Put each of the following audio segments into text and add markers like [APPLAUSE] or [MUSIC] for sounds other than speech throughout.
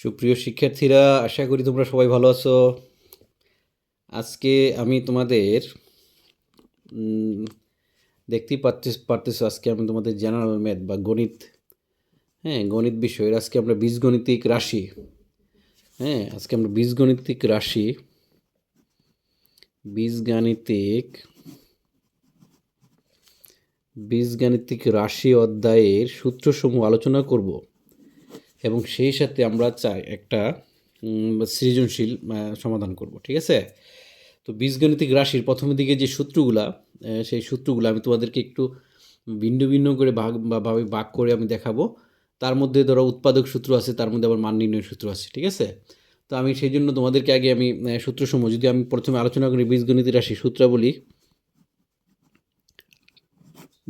সুপ্রিয় শিক্ষার্থীরা, আশা করি তোমরা সবাই ভালো আছো। আজকে আমি তোমাদের দেখতেই পারতে পারতেছো, আজকে আমি তোমাদের জেনারেল ম্যাথ বা গণিত হ্যাঁ গণিত বিষয়ের আজকে আমরা বীজগণিতিক রাশি হ্যাঁ আজকে আমরা বীজগণিতিক রাশি, বীজগাণিতিক বীজগাণিতিক রাশি অধ্যায়ের সূত্রসমূহ আলোচনা করব। এবং সেই সাথে আমরা চাই একটা সৃজনশীল সমাধান করব, ঠিক আছে? তো বীজগণিতিক রাশির প্রথমের দিকে যে সূত্রগুলা সেই সূত্রগুলো আমি তোমাদেরকে একটু ভিন্ন ভিন্ন করে ভাগ, বা ভাবে ভাগ করে আমি দেখাবো। তার মধ্যে ধরো উৎপাদক সূত্র আছে, তার মধ্যে আবার মান নির্ণয় সূত্র আছে, ঠিক আছে? তো আমি সেই জন্য তোমাদেরকে আগে আমি সূত্রসমূহ, যদি আমি প্রথমে আলোচনা করি বীজগণিতিক রাশি সূত্রাবলী,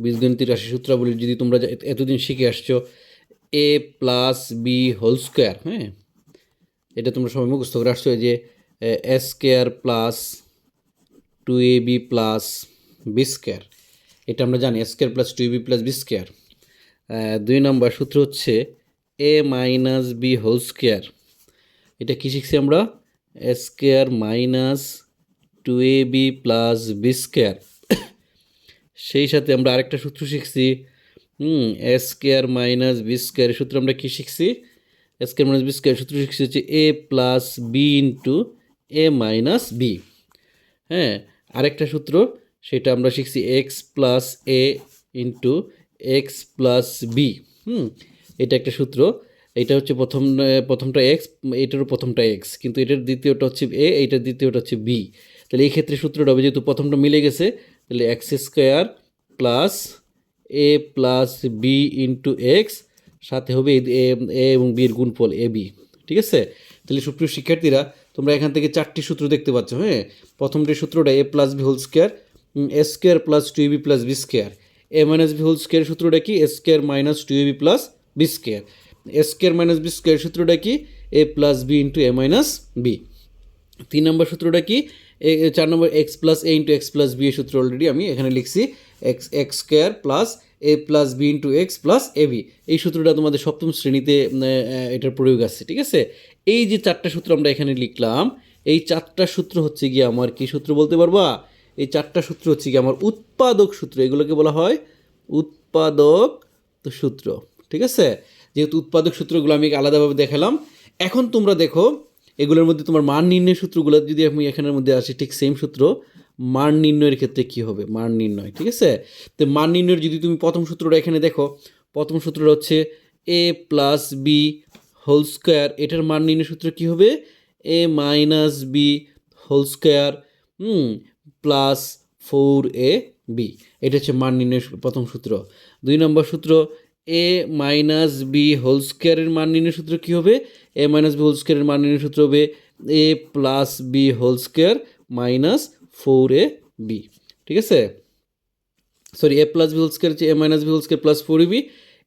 বীজগণিতিক রাশি সূত্রাবলী যদি তোমরা এতদিন শিখে আসছো A plus B whole square হ্যাঁ? এটা তোমরা সবাই মুখস্থ করে আসছো যে A square plus two A B plus B square এটা আমরা জানি square plus two A B plus B square দুই নম্বর সূত্র হচ্ছে A minus B whole square এটা কী শিখছি আমরা? Square minus two A B plus B square সেই সাথে আমরা আরেকটা সূত্র শিখছি হুম A square minus B square সূত্র আমরা কী শিখছি? এস মাইনাস বি স্কোয়ার সূত্র শিখছি হচ্ছে A plus B into A minus B হ্যাঁ আরেকটা সূত্র, সেটা আমরা শিখছি X plus A into X plus B hmm, এটা একটা সূত্র, এটা হচ্ছে প্রথম প্রথমটা এক্স এটারও প্রথমটা এক্স কিন্তু এটার দ্বিতীয়টা হচ্ছে এ এইটার দ্বিতীয়টা হচ্ছে বি তাহলে এই ক্ষেত্রে সূত্রটা হবে যেহেতু প্রথমটা মিলে গেছে, তাহলে X square plus A plus B into X সাথে হবে এ এবং বির গুণফল এ বি ঠিক আছে? তাহলে সুপ্রিয় শিক্ষার্থীরা, তোমরা এখান থেকে চারটি সূত্র দেখতে পাচ্ছ হ্যাঁ? প্রথমটি সূত্রটা A plus B whole square A square plus two B plus B square A minus B whole square সূত্রটা কি? A square minus two B plus B square A square minus B square সূত্রটা কি? A plus B into A minus B তিন নম্বর সূত্রটা কি? A- চার নম্বর X plus A into X plus B সূত্র অলরেডি আমি এখানে লিখছি। X X square plus A plus B into X plus A B এই সূত্রটা তোমাদের সপ্তম শ্রেণীতে এটার প্রয়োগ আছে, ঠিক আছে? এই যে চারটা সূত্র আমরা এখানে লিখলাম, এই চারটা সূত্র হচ্ছে গিয়ে আমার কি সূত্র বলতে পারবা? এই চারটা সূত্র হচ্ছে গিয়ে আমার উৎপাদক সূত্র, এগুলোকে বলা হয় উৎপাদক সূত্র, ঠিক আছে? যেহেতু উৎপাদক সূত্রগুলো আমি আলাদাভাবে দেখালাম, এখন তোমরা দেখো, এগুলোর মধ্যে তোমার মান নির্ণয় সূত্রগুলো যদি আমি এখানের মধ্যে আসি, ঠিক সেম সূত্র মান নির্ণয়ের ক্ষেত্রে কি হবে? মান নির্ণয়, ঠিক আছে? তো মান নির্ণয়ের যদি তুমি প্রথম সূত্রটা এখানে দেখো, প্রথম সূত্রটা হচ্ছে A plus B whole square এটার মান নির্ণয় সূত্র কি হবে? A minus B whole square plus four A B এটা হচ্ছে মান নির্ণয়ের প্রথম সূত্র। দুই নম্বর সূত্র এ মাইনাস বি হোল স্কোয়ারের মান নির্ণয় সূত্র কী হবে? এ মাইনাস বি হোল স্কোয়ারের মান নির্ণয় সূত্র হবে A plus B whole square minus four A B, ঠিক আছে? Sorry A plus B whole square হচ্ছে A minus B whole square plus four B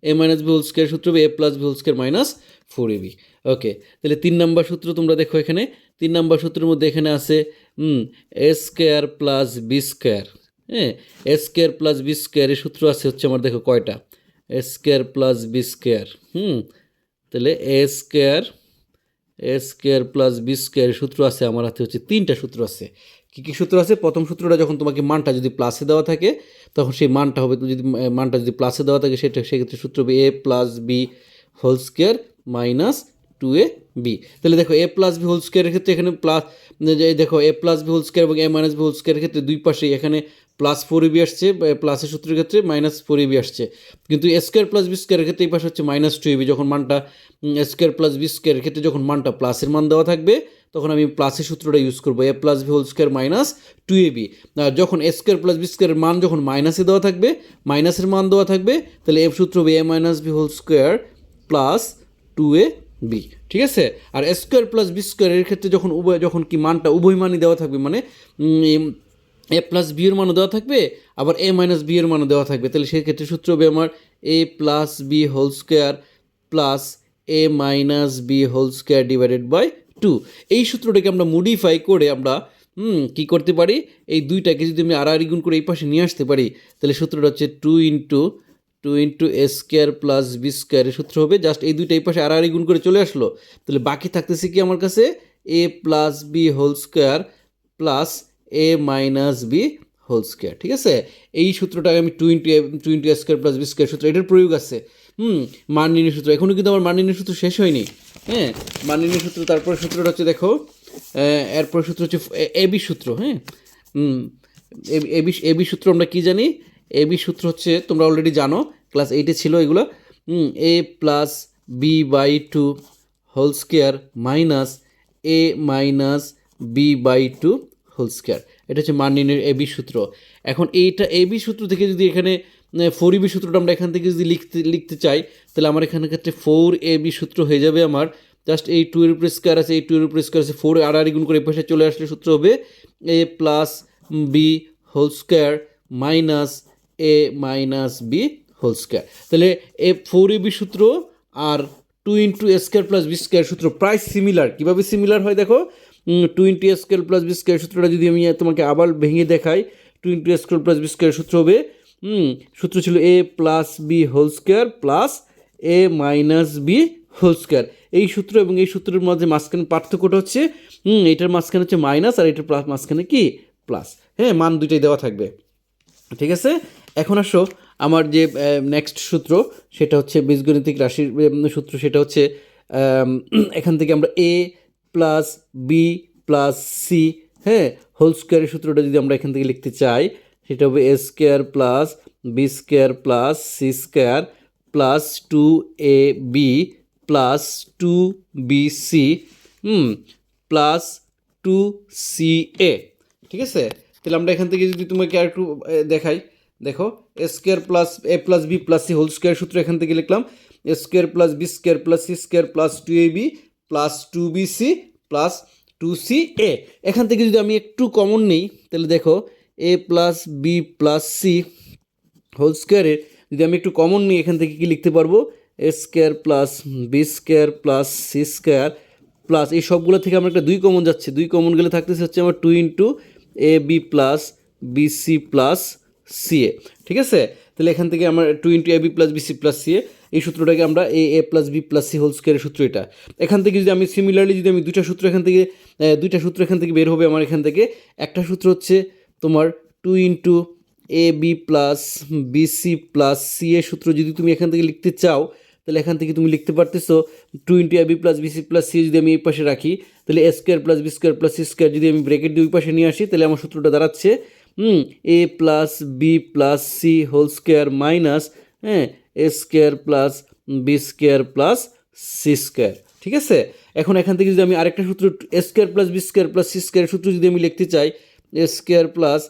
A minus B whole square সূত্র হবে A plus B whole square minus four B okay তাহলে তিন number সূত্র তোমরা দেখো এখানে। তিন নাম্বার সূত্রের মধ্যে এখানে আছে A square plus B square হ্যাঁ? এ স্কোয়ার প্লাস বি স্কোয়ারের সূত্র আছে হচ্ছে আমার দেখো কয়টা? A square plus b square hmm? তাহলে a square a square plus b স্কোয়ারের সূত্র আছে, আমার হাতে হচ্ছে তিনটা সূত্র আছে। কী কী সূত্র আছে? প্রথম সূত্রটা যখন তোমাকে মানটা যদি প্লাসে দেওয়া থাকে, তখন সেই মানটা হবে, যদি, মানটা যদি প্লাসে দেওয়া থাকে, সেটা সেক্ষেত্রে সূত্র হবে a plus b whole square minus two a b তাহলে দেখো এ প্লাস বি হোল স্কোয়ারের ক্ষেত্রে এখানে প্লাস দেখো a plus b whole square এবং এ মাইনাস বি হোল স্কোয়ারের ক্ষেত্রে দুই পাশেই এখানে প্লাস ফোর বি আসছে প্লাসের সূত্রের ক্ষেত্রে মাইনাস ফোর বি আসছে। কিন্তু এ স্কোয়ার প্লাস বি স্কোয়ারের ক্ষেত্রে এই পাশে হচ্ছে মাইনাস টু বি যখন মানটা স্কোয়ার প্লাস বি স্কোয়ারের ক্ষেত্রে যখন মানটা প্লাসের মান দেওয়া থাকবে তখন আমি প্লাসের সূত্রটা ইউজ করব a plus b whole square minus two a b যখন এ স্কোয়ার প্লাস বি স্কোয়ারের মান যখন মাইনাসে দেওয়া থাকবে মাইনাসের মান দেওয়া থাকবে, তাহলে এফ সূত্র হবে a minus b whole square plus two a b ঠিক আছে? আর স্কোয়ার প্লাস বি স্কোয়ারের ক্ষেত্রে যখন উভয়, যখন কি মানটা উভয় মানই দেওয়া থাকবে মানে এ প্লাস বি এর মানও দেওয়া থাকবে, আবার এ মাইনাস বি এর মানও দেওয়া থাকবে। তাহলে সেক্ষেত্রে সূত্র হবে আমার a plus b whole square plus a minus b whole square divided by two. এই সূত্রটাকে আমরা মডিফাই করে আমরা, হুম, কী করতে পারি? এই দুইটাকে যদি আমি আড়াআড়ি গুণ করে এই পাশে নিয়ে আসতে পারি, তাহলে সূত্রটা হচ্ছে two into two into a square plus b স্কোয়ারের সূত্র হবে। জাস্ট এই দুইটা এই পাশে আর গুণ করে চলে আসলো। তাহলে বাকি থাকতেছে কি আমার কাছে? A plus b whole square plus a minus b whole square ঠিক আছে? এই সূত্রটাকে আমি two into two into square plus b square সূত্র, এটার প্রয়োগ আছে। হুম, মান নির্ণয় সূত্র। এখনও কিন্তু আমার মান নির্ণয় সূত্র শেষ হয়নি। হ্যাঁ মান নির্ণয় সূত্র তারপরে সূত্রটা হচ্ছে দেখো এরপর সূত্র হচ্ছে এবি সূত্র হ্যাঁ? এবি এবি সূত্র আমরা কি জানি? এবি সূত্র হচ্ছে, তোমরা অলরেডি জানো ক্লাস এইটে ছিল এগুলো। A plus b by two whole square minus a minus b by two whole square এটা হচ্ছে মান নির্ণয়ের এবি সূত্র। এখন এইটা এবি সূত্র থেকে যদি এখানে ফোর এবি সূত্রটা আমরা এখান থেকে যদি লিখতে লিখতে চাই, তাহলে আমার এখানে ক্ষেত্রে ফোর এবি সূত্র হয়ে যাবে আমার। জাস্ট এই টু এর উপরে স্কোয়ার আছে, এই টু এর উপরে স্কোয়ার আছে ফোর আর আর গুণ করে এই পাশে চলে আসলে সূত্র হবে a plus b whole square minus a minus b whole square তাহলে এ ফোর এবি সূত্র আর two into square plus b square সূত্র প্রায় সিমিলার কীভাবে সিমিলার হয় দেখো? Two into square plus b square সূত্রটা যদি আমি তোমাকে আবার ভেঙে দেখাই two into square plus b square সূত্র হবে হুম, সূত্র ছিল a plus b whole square plus a minus b whole square এই সূত্র এবং এই সূত্রের মধ্যে মাঝখানে পার্থক্যটা হচ্ছে, হুম, এটার মাঝখানে হচ্ছে মাইনাস আর এটার প্লাস মাঝখানে কি? প্লাস হ্যাঁ মান দুইটাই দেওয়া থাকবে। ঠিক আছে? এখন আসো, আমার যে নেক্সট সূত্র, সেটা হচ্ছে বীজগণিতিক রাশির সূত্র, সেটা হচ্ছে এখান থেকে আমরা a plus b plus c হ্যাঁ হোল স্কোয়ারের সূত্রটা যদি আমরা এখান থেকে লিখতে চাই সেটা হবে a square plus b square plus c square plus two a b plus two b c hmm plus two c a ঠিক আছে? তাহলে আমরা এখান থেকে যদি তোমাকে আর একটু দেখাই, দেখো a square plus a plus b plus c whole square সূত্র এখান থেকে লিখলাম a square plus b square plus c square plus two a b plus two b c plus two c a এখান থেকে যদি আমি একটু কমন নিই, তাহলে দেখো a plus b plus c whole স্কোয়ারের যদি আমি একটু কমন নিই, এখান থেকে কি লিখতে পারব? A square plus b square plus c square plus এই সবগুলো থেকে আমার একটা দুই কমন যাচ্ছে। দুই কমন গেলে থাকতেছে হচ্ছে আমার two into a b plus b c plus c a. ঠিক আছে? তাহলে এখান থেকে আমার two into a b plus b c plus c a এই সূত্রটাকে আমরা a a plus b plus c whole স্কোয়ারের সূত্র এটা। এখান থেকে যদি আমি সিমিলারলি যদি আমি দুইটা সূত্র এখান থেকে দুইটা সূত্র এখান থেকে বের হবে আমার এখান থেকে, একটা সূত্র হচ্ছে তোমার two into a b plus b c plus c a সূত্র যদি তুমি এখান থেকে লিখতে চাও, তাহলে এখান থেকে তুমি লিখতে পারতেছো two into a b plus b c plus c যদি আমি এই পাশে রাখি, তাহলে a square plus b square plus c square যদি আমি ব্রেকেট দিয়ে ওই পাশে নিয়ে আসি, তাহলে আমার সূত্রটা দাঁড়াচ্ছে, হুম a plus b plus c whole square minus হ্যাঁ a square plus b square plus c square ঠিক আছে? এখন এখান থেকে যদি আমি আরেকটা সূত্র a square plus b square plus c square সূত্র যদি আমি লিখতে চাই square plus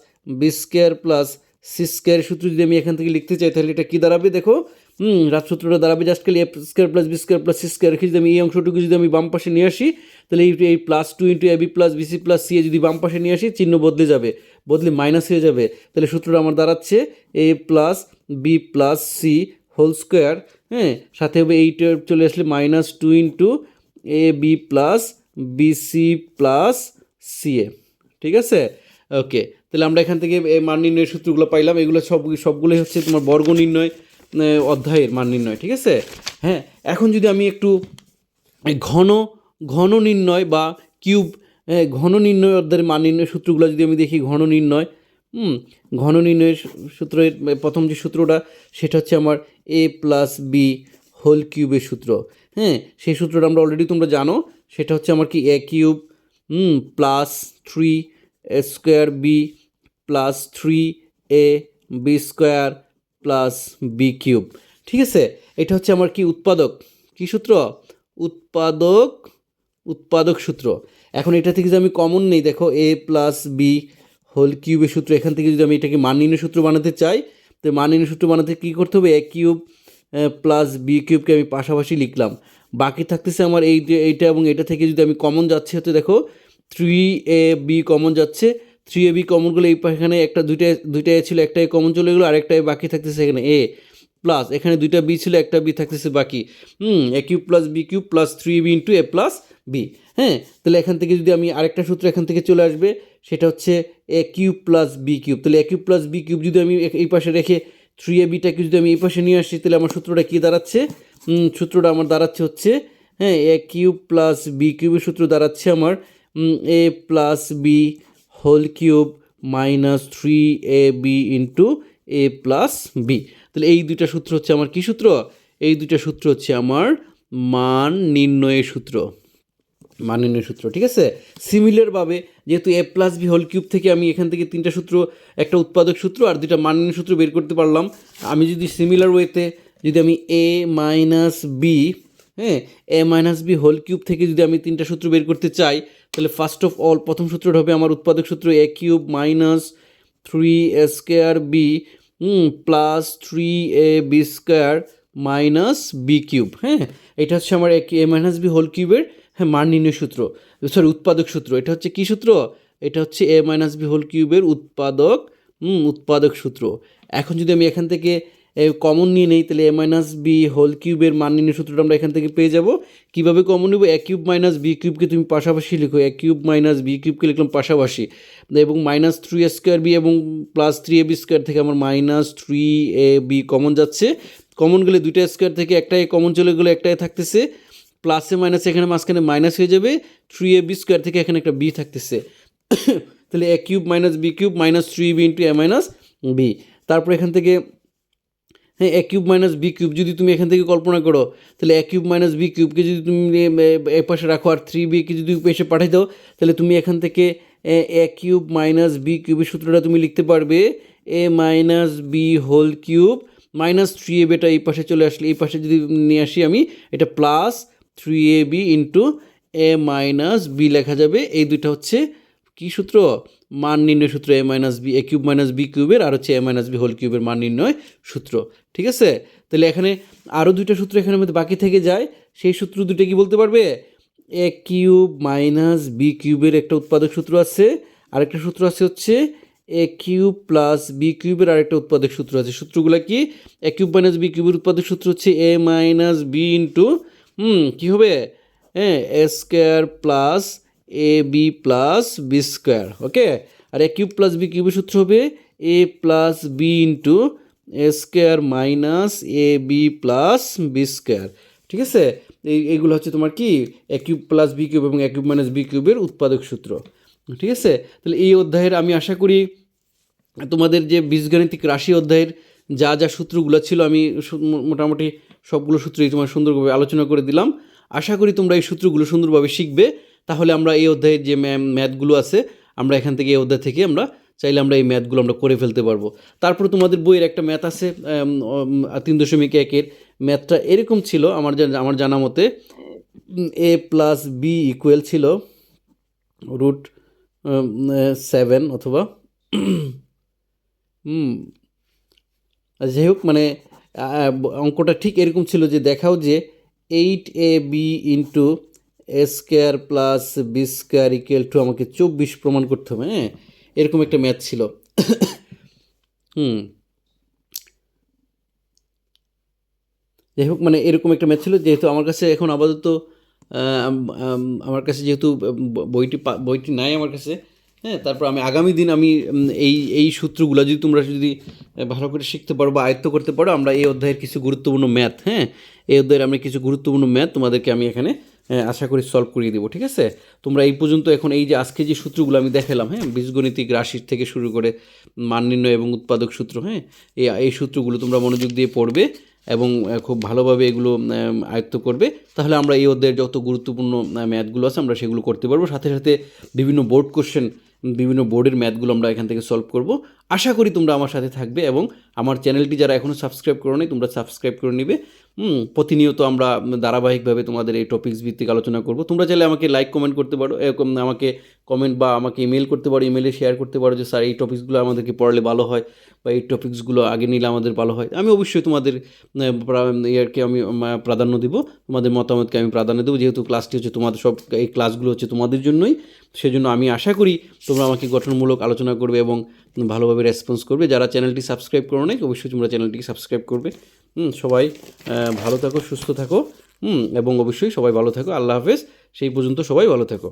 b square plus c square সূত্র যদি আমি এখান থেকে লিখতে চাই, তাহলে এটা কী দাঁড়াবে? দেখো, হুম রাত সূত্রটা দাঁড়াবে জাস্ট খালি a square plus b square plus c square রেখে যদি আমি এই অংশটুকু যদি আমি বাম পাশে নিয়ে আসি, তাহলে এই এই plus two into a b plus b c plus c a যদি বাম পাশে নিয়ে আসি, চিহ্ন বদলে যাবে, বদলে মাইনাস হয়ে যাবে। তাহলে সূত্রটা আমার দাঁড়াচ্ছে a plus b plus c whole square হ্যাঁ সাথে হবে এইটা চলে আসলে minus two into a b plus b c plus c a, ঠিক আছে? ওকে তাহলে আমরা এখান থেকে মান নির্ণয়ের সূত্রগুলো পাইলাম। এগুলো সব, সবগুলোই হচ্ছে তোমার বর্গ নির্ণয় অধ্যায়ের মান নির্ণয়, ঠিক আছে? হ্যাঁ এখন যদি আমি একটু ঘন ঘন নির্ণয় বা কিউব ঘন নির্ণয় অধ্যায়ের মান নির্ণয় সূত্রগুলো যদি আমি দেখি, ঘন নির্ণয়, হুম, ঘন নির্ণয়ের সূত্রের প্রথম যে সূত্রটা, সেটা হচ্ছে আমার এ প্লাস বি হোল কিউবের সূত্র। হ্যাঁ সেই সূত্রটা আমরা অলরেডি তোমরা জানো, সেটা হচ্ছে আমার কি a cube plus three square b plus three a b square plus b cube. ঠিক আছে? এটা হচ্ছে আমার কি উৎপাদক? কি সূত্র? উৎপাদক উৎপাদক সূত্র। এখন এটা থেকে যদি আমি কমন নেই, দেখো এ প্লাস বি হোল কিউবের সূত্র, এখান থেকে যদি আমি এটাকে মান সূত্র বানাতে চাই, তো মান সূত্র বানাতে কী করতে হবে? এ কিউব প্লাস বি কিউবকে আমি পাশাপাশি লিখলাম। বাকি থাকতেছে আমার এই এইটা এবং এটা থেকে যদি আমি কমন যাচ্ছে হতে দেখো থ্রি এ বি কমন যাচ্ছে। থ্রি এ বি কমনগুলো এই এখানে একটা দুইটা দুইটা এ ছিল একটাই কমন চলে গেলো আরেকটা এ বাকি থাকতেছে এখানে এ প্লাস এখানে দুইটা বি ছিল, একটা বি থাকতেছে বাকি। হুম a cube plus b cube plus three b into a plus b হ্যাঁ তাহলে এখান থেকে যদি আমি আরেকটা সূত্র এখান থেকে চলে আসবে, সেটা হচ্ছে a cube plus b cube তাহলে a cube plus b cube যদি আমি এই পাশে রেখে থ্রি এ বিটাকে যদি আমি এই পাশে নিয়ে আসি, তাহলে আমার সূত্রটা কী দাঁড়াচ্ছে? সূত্রটা আমার দাঁড়াচ্ছে হচ্ছে হ্যাঁ এ কিউব প্লাস বি কিউবের সূত্র দাঁড়াচ্ছে আমার a plus b whole cube minus three a b into a plus b তাহলে এই দুইটা সূত্র হচ্ছে আমার কী সূত্র? এই দুইটা সূত্র হচ্ছে আমার মান নির্ণয়ের সূত্র। মান নির্ণয়ের সূত্র, ঠিক আছে? সিমিলারভাবে যেহেতু a plus b whole cube থেকে আমি এখান থেকে তিনটা সূত্র, একটা উৎপাদক সূত্র আর দুইটা মান নির্ণয় সূত্র বের করতে পারলাম। আমি যদি সিমিলার ওয়েতে যদি আমি এ মাইনাস বি হ্যাঁ a minus b whole cube থেকে যদি আমি তিনটা সূত্র বের করতে চাই, তাহলে ফার্স্ট অফ অল প্রথম সূত্রটা হবে আমার উৎপাদক সূত্র a cube minus three a square b plus three a b square minus b cube হ্যাঁ? এটা হচ্ছে আমার এ মাইনাস বি হোল কিউবের হ্যাঁ মান নির্ণয় সূত্র সরি উৎপাদক সূত্র। এটা হচ্ছে কী সূত্র? এটা হচ্ছে এ মাইনাস বি হোল কিউবের উৎপাদক উৎপাদক সূত্র। এখন যদি আমি এখান থেকে কমন নিয়ে নেই, তাহলে এ মাইনাস বি হোল কিউবের মান নির্ণয় সূত্রটা আমরা এখান থেকে পেয়ে যাব। কীভাবে কমন নেব? এ কিউব মাইনাস বি কিউবকে তুমি পাশাপাশি লিখো। এ কিউব মাইনাস বি কিউবকে লিখলাম পাশাপাশি। এবং minus three a square b এবং plus three a b square থেকে আমার minus three a b common যাচ্ছে। কমন গেলে দুইটা স্কোয়ার থেকে একটা এ কমন চলে গেলে, একটাই থাকতেছে। প্লাসে মাইনাসে এখানে মাঝখানে মাইনাস হয়ে যাবে। থ্রি এ বি স্কোয়ার থেকে এখানে একটা বি থাকতেছে। [COUGHS] তাহলে a cube minus b cube minus three b into a minus b তারপর এখান থেকে হ্যাঁ a cube minus b cube যদি তুমি এখান থেকে কল্পনা করো, তাহলে এ কিউব মাইনাস বি কিউবকে যদি তুমি, এ পাশে রাখো আর থ্রি বিকে যদি এসে পাঠিয়ে দাও, তাহলে তুমি এখান থেকে, এ কিউব মাইনাস বি কিউবের সূত্রটা তুমি লিখতে পারবে a minus b whole cube minus three a beta এই পাশে চলে আসলে, এই পাশে যদি নিয়ে আসি আমি, এটা plus three a b into a minus b লেখা যাবে, এই দুইটা হচ্ছে কী সূত্র? মান নির্ণয় সূত্র a minus b a cube minus b কিউবের আর হচ্ছে এ মাইনাস বি হোল কিউবের মান নির্ণয় সূত্র। ঠিক আছে? তাহলে এখানে আরও দুইটা সূত্র এখানে মধ্যে বাকি থেকে যায়। সেই সূত্র দুটো কি বলতে পারবে? এ কিউব মাইনাস বি কিউবের একটা উৎপাদক সূত্র আছে। আরেকটা সূত্র আছে হচ্ছে এ কিউব প্লাস বি কিউবের আরেকটা উৎপাদক সূত্র আছে। সূত্রগুলো কি? এ কিউব মাইনাস বি কিউবের উৎপাদক সূত্র হচ্ছে এ মাইনাস বি ইন্টু হুম, কী হবে? হ্যাঁ a square plus a b plus b square okay R A cube plus B কিউবের সূত্র হবে a plus b into a square minus a b plus b square ঠিক আছে? এই এইগুলো হচ্ছে তোমার কি? A cube plus b cube এবং এ কিউব মাইনাস বি কিউবের উৎপাদক সূত্র, ঠিক আছে? তাহলে এই অধ্যায়ের আমি আশা করি তোমাদের যে বীজগাণিতিক রাশি অধ্যায়ের যা যা সূত্রগুলো ছিল আমি মোটামুটি সবগুলো সূত্রই তোমার সুন্দরভাবে আলোচনা করে দিলাম। আশা করি তোমরা এই সূত্রগুলো সুন্দরভাবে শিখবে। তাহলে আমরা এই অধ্যায়ের যে ম্যাথগুলো আছে, আমরা এখান থেকে এই অধ্যায় থেকে আমরা চাইলে আমরা এই ম্যাথগুলো আমরা করে ফেলতে পারব। তারপর তোমাদের বইয়ের একটা ম্যাথ আছে তিন দশমিক একের ম্যাথটা এরকম ছিল, আমার আমার জানা মতে এ প্লাস বি ইকুয়াল ছিল রুট সেভেন অথবা আর যাই হোক মানে অঙ্কটা ঠিক এরকম ছিল যে দেখাও যে eight a b into square plus b square equal to আমাকে চব্বিশ প্রমাণ করতে হবে হ্যাঁ? এরকম একটা ম্যাথ ছিল। হুম। যাই হোক মানে এরকম একটা ম্যাথ ছিল যেহেতু আমার কাছে এখন আপাতত আম, আম, আমার কাছে যেহেতু বইটি বইটি নাই আমার কাছে হ্যাঁ? তারপর আমি আগামী দিন আমি এই এই সূত্রগুলো যদি তোমরা যদি ভালো করে শিখতে পারো বা আয়ত্ত করতে পারো আমরা এই অধ্যায়ের কিছু গুরুত্বপূর্ণ ম্যাথ হ্যাঁ? এই অধ্যায়ের আমি কিছু গুরুত্বপূর্ণ ম্যাথ তোমাদেরকে আমি এখানে আশা করি সলভ করিয়ে দেবো, ঠিক আছে? তোমরা এই পর্যন্ত এখন এই যে আজকে যে সূত্রগুলো আমি দেখালাম হ্যাঁ বীজগণিতিক রাশির থেকে শুরু করে মান নির্ণয় এবং উৎপাদক সূত্র হ্যাঁ এই এই সূত্রগুলো তোমরা মনোযোগ দিয়ে পড়বে এবং খুব ভালোভাবে এগুলো আয়ত্ত করবে। তাহলে আমরা এই অধ্যায়ের যত গুরুত্বপূর্ণ ম্যাথগুলো আছে আমরা সেগুলো করতে পারব। সাথে সাথে বিভিন্ন বোর্ড কোশ্চেন বিভিন্ন বোর্ডের ম্যাথগুলো আমরা এখান থেকে সলভ করব। আশা করি তোমরা আমার সাথে থাকবে এবং আমার চ্যানেলটি যারা এখনও সাবস্ক্রাইব করো নি তোমরা সাবস্ক্রাইব করে নিবে। হুম, প্রতিনিয়ত আমরা ধারাবাহিকভাবে তোমাদের এই টপিকস ভিত্তিক আলোচনা করব। তোমরা চাইলে আমাকে লাইক কমেন্ট করতে পারো এরকম আমাকে কমেন্ট বা আমাকে ইমেল করতে পারো ইমেলে শেয়ার করতে পারো যে স্যার এই টপিকসগুলো আমাদেরকে পড়ালে ভালো হয় বা এই টপিকসগুলো আগে নিলে আমাদের ভালো হয়। আমি অবশ্যই তোমাদের ইয়ারকে আমি প্রাধান্য দেবো তোমাদের মতামতকে আমি প্রাধান্য দেবো যেহেতু ক্লাসটি হচ্ছে তোমাদের সব এই ক্লাসগুলো হচ্ছে তোমাদের জন্যই। সেজন্য আমি আশা করি তোমরা আমাকে গঠনমূলক আলোচনা করবে এবং ভালোভাবে রেসপন্স করবে। যারা চ্যানেলটি সাবস্ক্রাইব করো নাই অবশ্যই তোমরা চ্যানেলটিকে সাবস্ক্রাইব করবে। সবাই ভালো থাকো সুস্থ থাকো। হুম, এবং অবশ্যই সবাই ভালো থাকো। আল্লাহ হাফেজ। সেই পর্যন্ত সবাই ভালো থাকো।